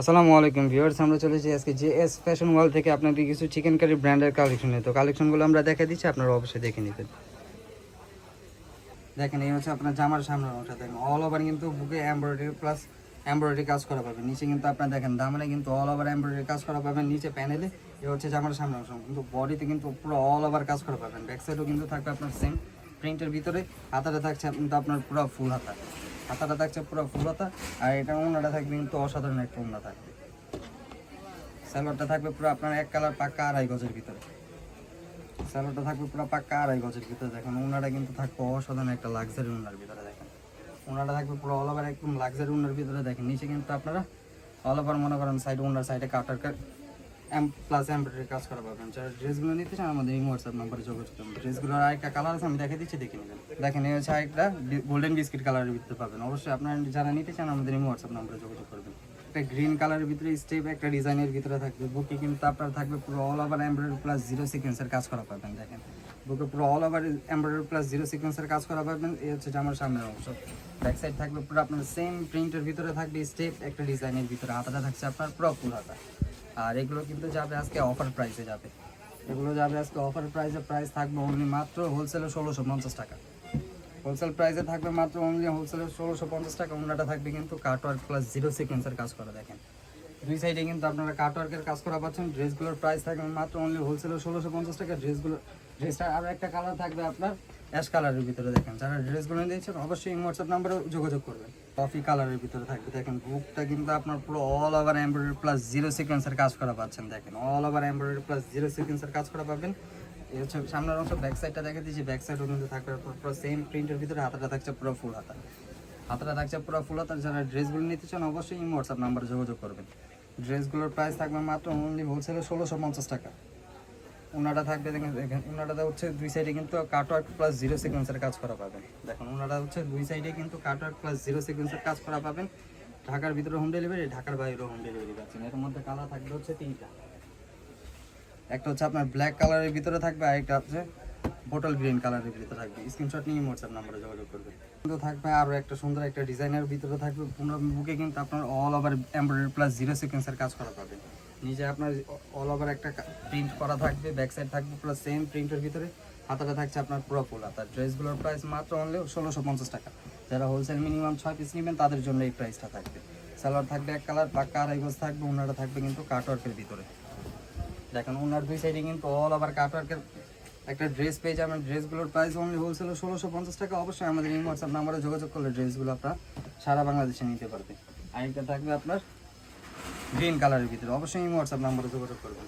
আসসালামু আলাইকুম ভিউয়ার্স, আমরা চলেছি আজকে জে এস ফ্যাশন ওয়াল থেকে আপনাদের কিছু চিকেন কারি ব্র্যান্ডের কালেকশন তো কালেকশনগুলো আমরা দেখা দিচ্ছি, আপনারা অবশ্যই দেখে নেবেন দেখেন, এই হচ্ছে আপনার জামার সামনের অংশটা। দেখেন অল ওভার কিন্তু বুকে এমব্রয়ডারি প্লাস এমব্রয়ডারি কাজ করা পাবেন। নিচে কিন্তু আপনার দেখেন দামনে কিন্তু অল ওভার এমব্রয়ডারি কাজ করা পাবেন। নিচে প্যানেলে এ হচ্ছে জামার সামনের অংশ। কিন্তু বডিতে কিন্তু পুরো অল ওভার কাজ করা পাবেন। ব্যাক সাইডও কিন্তু থাকবে আপনার সেম প্রিন্টের ভিতরে, হাতাটা থাকছে কিন্তু আপনার পুরো ফুল হাতা। হাতাটা থাকছে পুরো ফুল হাতা আর এটা ওনাটা থাকবে কিন্তু অসাধারণ একটা ওনা থাকবে। স্যালোয়ারটা থাকবে পুরো আপনার এক কালার পাক্কা আড়াই গজের ভিতরে। স্যালোয়ারটা থাকবে পুরো পাক্কা আড়াই গজের ভিতরে দেখেন, ওনাটা কিন্তু থাকবে অসাধারণ একটা লাক্সারি ওনার ভিতরে দেখেন। ওনাটা থাকবে পুরো অল ওভার একদম লাক্সারি ওনার ভিতরে দেখেন। নিচে কিন্তু আপনারা অল ওভার মনে করেন সাইড ওনার সাইডে কাটার প্লাস এমব্রয়ডারি কাজ করা পাবেন যারা ড্রেসগুলো নিতে চান, আমাদের এই হোয়াটসঅ্যাপ নাম্বারে যোগাযোগ করুন। ড্রেসগুলোর আরেকটা কালার আছে, আমি দেখে দিচ্ছি, দেখে নেবেন। দেখেন, এই হচ্ছে আরেকটা গোল্ডেন বিস্কিট কালারের ভিতরে পাবেন। অবশ্যই আপনারা যারা নিতে চান, আমাদের এই হোয়াটসঅ্যাপ নাম্বারে যোগাযোগ করবেন। একটা গ্রিন কালারের ভিতরে স্টেপ একটা ডিজাইনের ভিতরে থাকবে। বুকে কিন্তু আপনার থাকবে পুরো all over embroidery plus zero সিকোয়েন্সের কাজ করা পাবেন দেখেন। বুকে পুরো all over embroidery plus zero সিকোয়েন্সের কাজ করা পাবেন এই হচ্ছে জামার সামনের অংশ। ব্যাক সাইড থাকবে পুরো আপনার সেম প্রিন্টের ভিতরে থাকবে স্টেপ একটা ডিজাইনের ভিতরে। হাতাটা থাকছে আপনার পুরো ফুল হাতা। আর এগুলো কিন্তু যাবে আজকে অফার প্রাইসে যাবে। এগুলো যাবে আজকে অফার প্রাইসে প্রাইস থাকবে অনলি মাত্র হোলসেলে ষোলোশো পঞ্চাশ টাকা। হোলসেল প্রাইসে থাকবে মাত্র অনলি হোলসেলে ষোলোশো পঞ্চাশ টাকা অন্যটা থাকবে কিন্তু কাটওয়ার্ক প্লাস জিরো সিকোয়েন্সের কাজ করা, দেখেন। দুই সাইডে কিন্তু আপনারা কাটওয়ার্কের কাজ করা পাচ্ছেন ড্রেসগুলোর প্রাইস থাকবে মাত্র অনলি হোলসেলে ষোলোশো পঞ্চাশ টাকা ড্রেসগুলো ড্রেসটা আরও একটা কালার থাকবে আপনার অ্যাশ কালারের ভিতরে দেখেন, যারা ড্রেসগুলো নিয়েছেন অবশ্যই হোয়াটসঅ্যাপ নাম্বারে যোগাযোগ করবেন। কফি কালারের ভিতরে থাকবে। দেখেন, বুকটা কিন্তু আপনার পুরো all over embroidery plus zero সিকোয়েন্সের কাজ করা পাচ্ছেন। দেখেন all over embroidery plus zero সিকোয়েন্সের কাজ করা পাবেন। এই হচ্ছে সামনের অংশ ব্যাক সাইডটা দেখে দিচ্ছি। ব্যাক সাইডও কিন্তু থাকবে পুরো সেম প্রিন্টের ভিতরে, হাতাটা থাকছে পুরো ফুল হাতা। হাতাটা থাকছে পুরো ফুল হাতা। যারা ড্রেসগুলো নিতে চান, অবশ্যই হোয়াটসঅ্যাপ নাম্বারে যোগাযোগ করবেন। ড্রেসগুলোর প্রাইস থাকবে মাত্র অনলি হোলসেলে ষোলোশো পঞ্চাশ টাকা। ওনাটা থাকবে ওনাটা হচ্ছে দুই সাইডে কিন্তু কাটওয়ার্ক প্লাস জিরো সিকোয়েন্সের কাজ করা পাবেন। দেখুন ওনাটা হচ্ছে দুই সাইডে কিন্তু কাটওয়ার্ক প্লাস জিরো সিকোয়েন্সের কাজ করা পাবেন। ঢাকার ভিতরে হোম ডেলিভারি ঢাকার বাইরেও হোম ডেলিভারি পাচ্ছেন। এর মধ্যে কালার থাকবে হচ্ছে তিনটা। একটা হচ্ছে আপনার ব্ল্যাক কালারের ভিতরে থাকবে, আর একটা হচ্ছে বোটল গ্রিন কালারের ভিতরে থাকবে। স্ক্রিনশট নিয়ে হোয়াটসঅ্যাপ নাম্বারে যোগাযোগ করবেন। কিন্তু থাকবে আরও একটা সুন্দর একটা ডিজাইনের ভিতরে থাকবে। পুরো বুকে কিন্তু আপনার all over embroidery plus zero সিকোয়েন্সের কাজ করা পাবেন। নিচে আপনার অল ওভার একটা প্রিন্ট করা থাকবে ব্যাক সাইড থাকবে প্লাস সেম প্রিন্টের ভিতরে হাতাটা থাকছে আপনার পুরো ফুল। হাতা ড্রেসগুলোর প্রাইস মাত্র অনলি ষোলোশো পঞ্চাশ টাকা। যারা হোলসেল মিনিমাম ছয় পিস নেবেন, তাদের জন্য এই প্রাইসটা থাকবে। সালোয়ার থাকবে এক কালার পাক্কা আড়াই গজ থাকবে ওনারা থাকবে কিন্তু কাটওয়ার্কের ভিতরে। দেখেন ওনার দুই সাইডে কিন্তু অল ওভার কাটওয়ার্কের একটা ড্রেস পেয়ে যাবেন। ড্রেসগুলোর প্রাইস অনলি হোলসেলে ষোলোশো পঞ্চাশ টাকা। অবশ্যই আমাদের এই হোয়াটসঅ্যাপ নাম্বারে যোগাযোগ করলে ড্রেসগুলো আপনার সারা বাংলাদেশে নিতে পারবে। আরেকটা থাকবে আপনার গ্রিন কালারের ভিতরে। অবশ্যই হোয়াটসঅ্যাপ নাম্বারে যোগাযোগ করবেন।